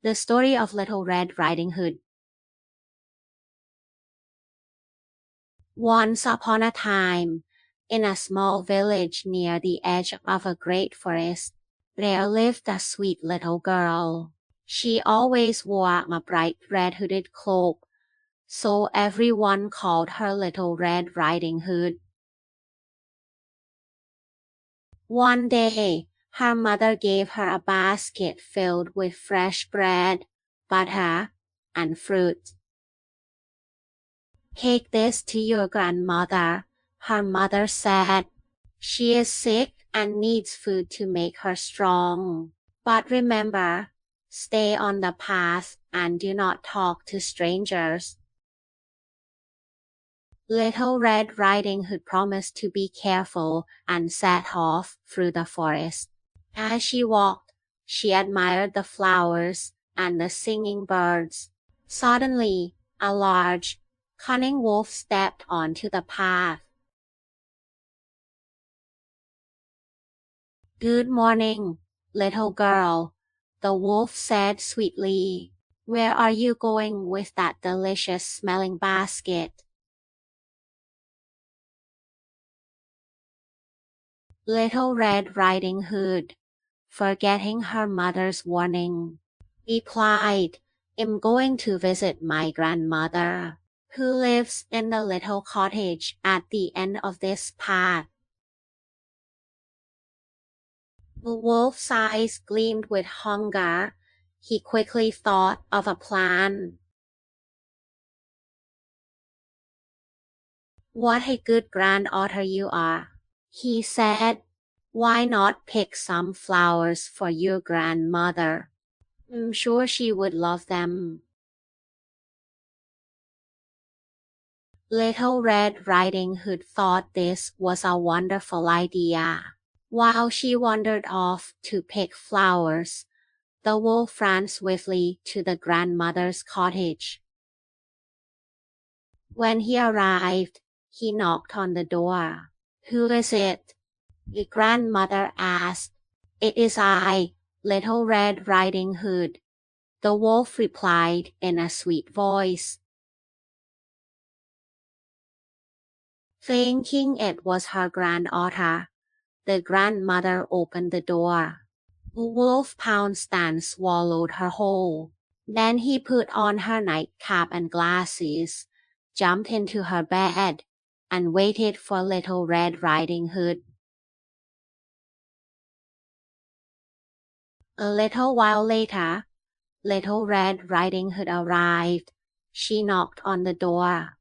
The Story of Little Red Riding Hood Once upon a time, in a small village near the edge of a great forest, there lived a sweet little girl. She always wore a bright red hooded cloak, so everyone called her Little Red Riding Hood. One day, her mother gave her a basket filled with fresh bread, butter, and fruit. Take this to your grandmother, her mother said. She is sick and needs food to make her strong. But remember, stay on the path and do not talk to strangers. Little Red Riding Hood promised to be careful and set off through the forest. As she walked, she admired the flowers and the singing birds. Suddenly, a large, Cunning Wolf stepped onto the path. Good morning, little girl, the wolf said sweetly. Where are you going with that delicious smelling basket? Little Red Riding Hood, forgetting her mother's warning, replied, I'm going to visit my grandmother who lives in the little cottage at the end of this path. The wolf's eyes gleamed with hunger. He quickly thought of a plan. What a good granddaughter you are, he said. Why not pick some flowers for your grandmother? I'm sure she would love them. Little Red Riding Hood thought this was a wonderful idea. While she wandered off to pick flowers, the wolf ran swiftly to the grandmother's cottage. When he arrived, he knocked on the door. Who is it? The grandmother asked. It is I, Little Red Riding Hood. The wolf replied in a sweet voice. Thinking it was her granddaughter, the grandmother opened the door. The wolf pounced and swallowed her whole. Then he put on her nightcap and glasses, jumped into her bed, and waited for Little Red Riding Hood. A little while later, Little Red Riding Hood arrived. She knocked on the door.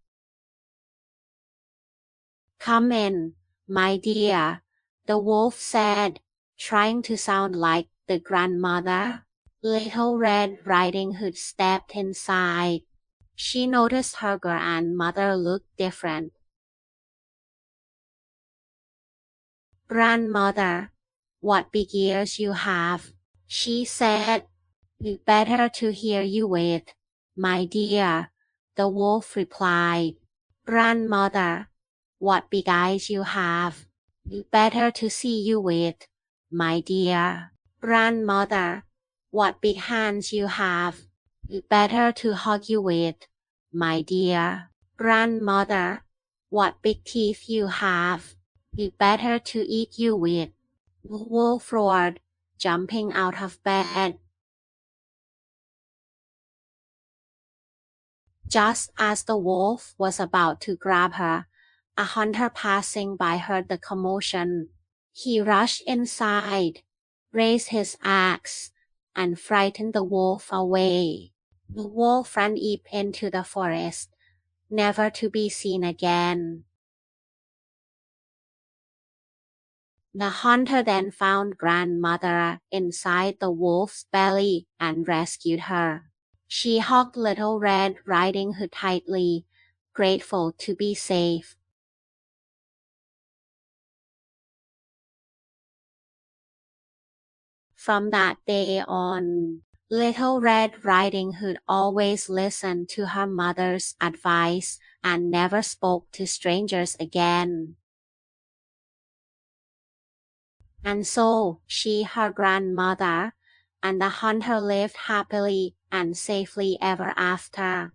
Come in, my dear, the wolf said, trying to sound like the grandmother. Little Red Riding Hood stepped inside. She noticed her grandmother looked different. Grandmother, what big ears you have, she said. Better to hear you with, my dear, the wolf replied. Grandmother, what big eyes you have. Better to see you with, my dear. Grandmother, what big hands you have. Better to hug you with, my dear. Grandmother, what big teeth you have. Better to eat you with. The wolf roared, jumping out of bed. Just as the wolf was about to grab her, a hunter passing by heard the commotion. He rushed inside, raised his axe, and frightened the wolf away. The wolf ran deep into the forest, never to be seen again. The hunter then found grandmother inside the wolf's belly and rescued her. She hugged little Red Riding Hood tightly, grateful to be safe. From that day on, Little Red Riding Hood always listened to her mother's advice and never spoke to strangers again. And so she, her grandmother, and the hunter lived happily and safely ever after